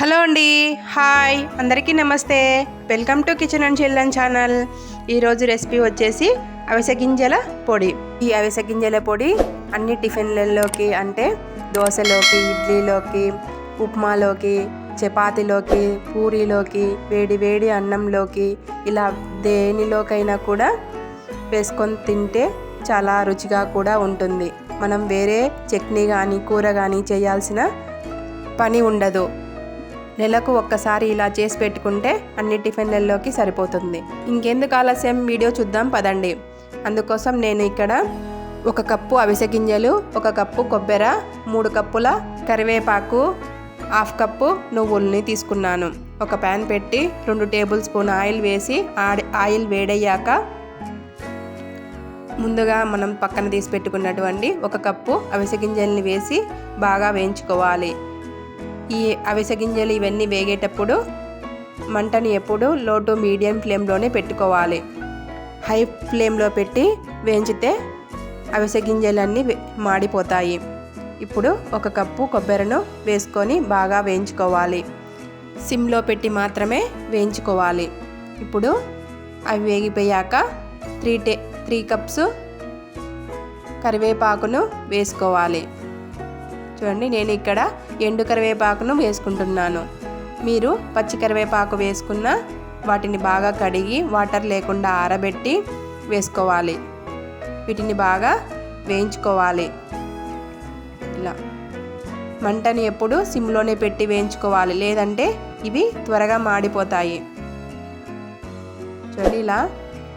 Hello అండి. Hi. అందరికీ నమస్తే. Welcome to kitchen and children channel. ఈరోజు రెసిపీ వచ్చేసి అవిసె గింజల పొడి. ఈ అవిసె గింజల పొడి అన్ని టిఫిన్లలోకి అంటే దోశలోకి ఇడ్లీలోకి ఉప్మాలోకి చపాతీలోకి పూరీలోకి వేడి వేడి అన్నంలోకి ఇలా దేనిలోకైనా కూడా వేసుకొని తింటే చాలా రుచిగా కూడా ఉంటుంది. మనం వేరే చట్నీ కానీ కూర కానీ చేయాల్సిన పని ఉండదు. నెలకు ఒక్కసారి ఇలా చేసి పెట్టుకుంటే అన్ని టిఫిన్లలోకి సరిపోతుంది. ఇంకెందుకు ఆలస్యం? వీడియో చూద్దాం పదండి. అందుకోసం నేను ఇక్కడ ఒక కప్పు అవిసె గింజలు ఒక కప్పు కొబ్బెర మూడు కప్పుల కరివేపాకు హాఫ్ కప్పు నువ్వుల్ని తీసుకున్నాను. ఒక ప్యాన్ పెట్టి రెండు టేబుల్ స్పూన్ ఆయిల్ వేసి ఆయిల్ వేడయ్యాక ముందుగా మనం పక్కన తీసి పెట్టుకున్నటువంటి ఒక కప్పు అవిసె గింజల్ని వేసి బాగా వేయించుకోవాలి. ఈ అవిసె గింజలు ఇవన్నీ వేగేటప్పుడు మంటని ఎప్పుడు లో టు మీడియం ఫ్లేమ్లోనే పెట్టుకోవాలి. హై ఫ్లేమ్లో పెట్టి వేయించితే అవిసె గింజలన్నీ మాడిపోతాయి. ఇప్పుడు ఒక కప్పు కొబ్బరిను వేసుకొని బాగా వేయించుకోవాలి. సిమ్లో పెట్టి మాత్రమే వేయించుకోవాలి. ఇప్పుడు అవి వేగిపోయాక త్రీ టే త్రీ కప్స్ కరివేపాకును వేసుకోవాలి. చూడండి నేను ఇక్కడ ఎండు కరివేపాకును వేసుకుంటున్నాను. మీరు పచ్చి కరివేపాకు వేసుకున్న వాటిని బాగా కడిగి వాటర్ లేకుండా ఆరబెట్టి వేసుకోవాలి. వీటిని బాగా వేయించుకోవాలి. ఇలా. మంటని ఎప్పుడు సిమ్లోనే పెట్టి వేయించుకోవాలి. లేదంటే ఇవి త్వరగా మాడిపోతాయి. చూడండి ఇలా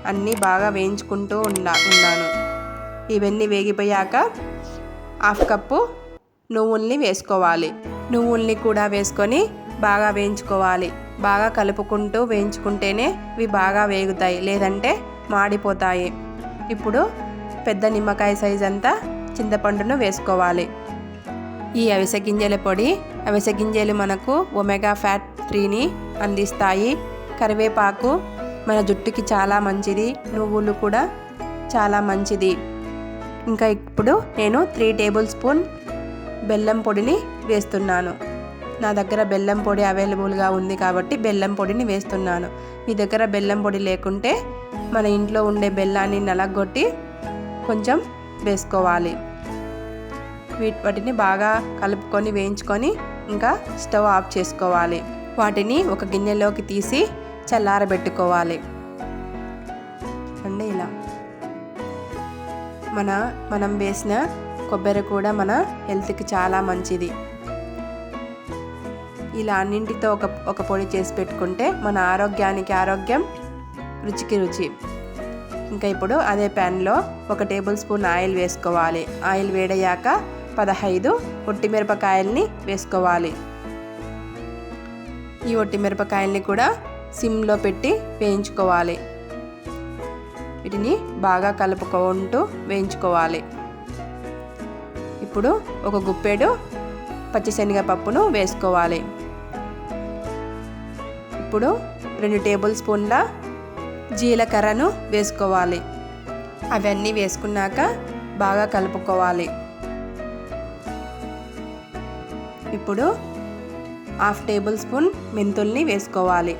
అన్నీ బాగా వేయించుకుంటూ ఉండా ఉన్నాను. ఇవన్నీ వేగిపోయాక హాఫ్ కప్పు నువ్వుల్ని వేసుకోవాలి. నువ్వుల్ని కూడా వేసుకొని బాగా వేయించుకోవాలి. బాగా కలుపుకుంటూ వేయించుకుంటేనే ఇవి బాగా వేగుతాయి లేదంటే మాడిపోతాయి. ఇప్పుడు పెద్ద నిమ్మకాయ సైజ్ అంతా చింతపండును వేసుకోవాలి. ఈ అవిసె గింజల పొడి అవిసె గింజలు మనకు ఒమెగా ఫ్యాట్ త్రీని అందిస్తాయి. కరివేపాకు మన జుట్టుకి చాలా మంచిది నువ్వులు కూడా చాలా మంచిది. ఇంకా ఇప్పుడు నేను త్రీ టేబుల్ స్పూన్ బెల్లం పొడిని వేస్తున్నాను. నా దగ్గర బెల్లం పొడి అవైలబుల్గా ఉంది కాబట్టి బెల్లం పొడిని వేస్తున్నాను. మీ దగ్గర బెల్లం పొడి లేకుంటే మన ఇంట్లో ఉండే బెల్లాన్ని నలగొట్టి కొంచెం వేసుకోవాలి. వాటిని బాగా కలుపుకొని వేయించుకొని ఇంకా స్టవ్ ఆఫ్ చేసుకోవాలి. వాటిని ఒక గిన్నెలోకి తీసి చల్లారబెట్టుకోవాలి. అండి ఇలా. మన మనం వేసిన కొబ్బరి కూడా మన హెల్త్కి చాలా మంచిది. ఇలా అన్నింటితో ఒక ఒక పొడి చేసి పెట్టుకుంటే మన ఆరోగ్యానికి ఆరోగ్యం రుచికి రుచి. ఇంకా ఇప్పుడు అదే ప్యాన్లో ఒక టేబుల్ స్పూన్ ఆయిల్ వేసుకోవాలి. ఆయిల్ వేడయ్యాక పదహైదు ఒట్టిమిరపకాయల్ని వేసుకోవాలి. ఈ ఒట్టిమిరపకాయల్ని కూడా సిమ్లో పెట్టి వేయించుకోవాలి. వీటిని బాగా కలుపుకుంటూ వేయించుకోవాలి. ఇప్పుడు ఒక గుప్పెడు పచ్చిశనగపప్పును వేసుకోవాలి. ఇప్పుడు రెండు టేబుల్ స్పూన్ల జీలకర్రను వేసుకోవాలి. అవన్నీ వేసుకున్నాక బాగా కలుపుకోవాలి. ఇప్పుడు హాఫ్ టేబుల్ స్పూన్ మెంతుల్ని వేసుకోవాలి.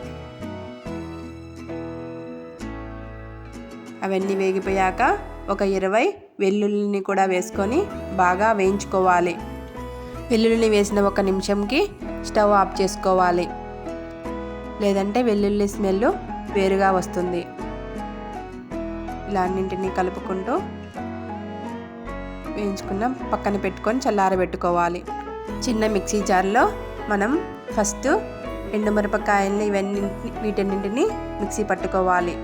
అవన్నీ వేగిపోయాక ఒక ఇరవై వెల్లుల్లిని కూడా వేసుకొని బాగా వేయించుకోవాలి. వెల్లుల్లిని వేసిన ఒక నిమిషంకి స్టవ్ ఆఫ్ చేసుకోవాలి. లేదంటే వెల్లుల్లి స్మెల్ వేరుగా వస్తుంది. ఇలా అన్నింటినీ కలుపుకుంటూ వేయించుకున్న పక్కన పెట్టుకొని చల్లారబెట్టుకోవాలి. చిన్న మిక్సీ జార్లో మనం ఫస్ట్ ఎండుమిరపకాయల్ని ఇవన్నీ వీటన్నింటినీ మిక్సీ పట్టుకోవాలి.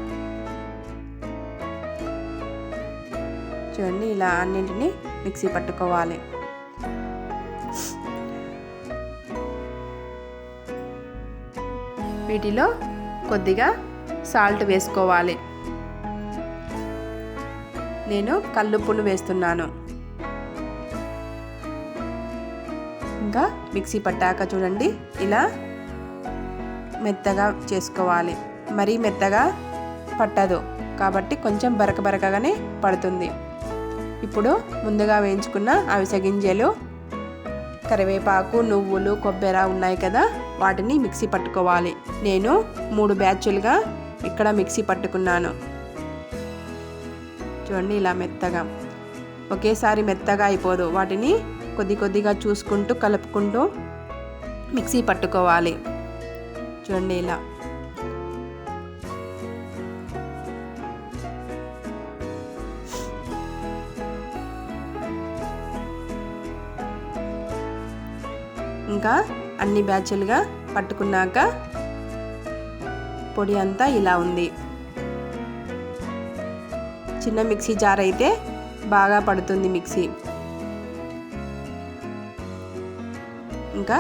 చూడండి ఇలా అన్నింటినీ మిక్సీ పట్టుకోవాలి. వీటిలో కొద్దిగా సాల్ట్ వేసుకోవాలి. నేను కల్లుప్పులు వేస్తున్నాను. ఇంకా మిక్సీ పట్టాక చూడండి ఇలా మెత్తగా చేసుకోవాలి. మరీ మెత్తగా పట్టదు. కాబట్టి కొంచెం బరక బరకగానే పడుతుంది. ఇప్పుడు ముందుగా వేయించుకున్న అవిసె గింజలు కరివేపాకు నువ్వులు కొబ్బరి ఉన్నాయి కదా వాటిని మిక్సీ పట్టుకోవాలి. నేను మూడు బ్యాచ్లుగా ఇక్కడ మిక్సీ పట్టుకున్నాను. చూడండి ఇలా మెత్తగా. ఒకేసారి మెత్తగా అయిపోదు. వాటిని కొద్ది కొద్దిగా చూసుకుంటూ కలుపుకుంటూ మిక్సీ పట్టుకోవాలి. చూడండి ఇలా. ఇంకా అన్ని బ్యాచ్లుగా పట్టుకున్నాక పొడి అంతా ఇలా ఉంది. చిన్న మిక్సీ జార్ అయితే బాగా పడుతుంది మిక్సీ. ఇంకా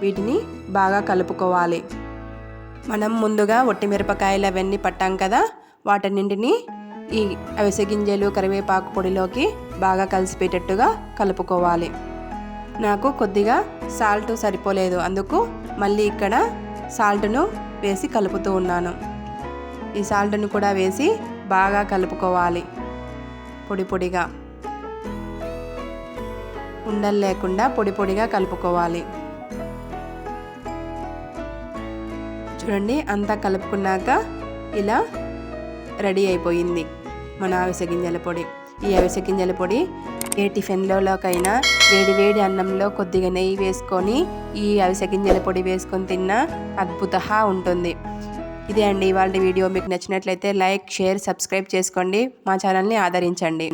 వీటిని బాగా కలుపుకోవాలి. మనం ముందుగా ఒట్టి మిరపకాయలు అవన్నీ పట్టాం కదా వాటన్నింటినీ ఈ అవిసె గింజలు కరివేపాకు పొడిలోకి బాగా కలిసిపోయేటట్టుగా కలుపుకోవాలి. నాకు కొద్దిగా సాల్ట్ సరిపోలేదు. అందుకు మళ్ళీ ఇక్కడ సాల్ట్ను వేసి కలుపుతూ ఉన్నాను. ఈ సాల్ట్ను కూడా వేసి బాగా కలుపుకోవాలి. పొడి పొడిగా. ఉండలు లేకుండా పొడి పొడిగా కలుపుకోవాలి. చూడండి అంతా కలుపుకున్నాక ఇలా రెడీ అయిపోయింది. మన అవిసె గింజల పొడి. ఈ అవిసె గింజల పొడి ఏ టిఫిన్లోకైనా వేడి వేడి అన్నంలో కొద్దిగా నెయ్యి వేసుకొని ఈ అవిసె గింజల పొడి వేసుకొని తిన్నా అద్భుతంగా ఉంటుంది. ఇదే అండి ఇవాళ వీడియో. మీకు నచ్చినట్లయితే లైక్ షేర్ సబ్స్క్రైబ్ చేసుకోండి. మా ఛానల్ని ఆదరించండి.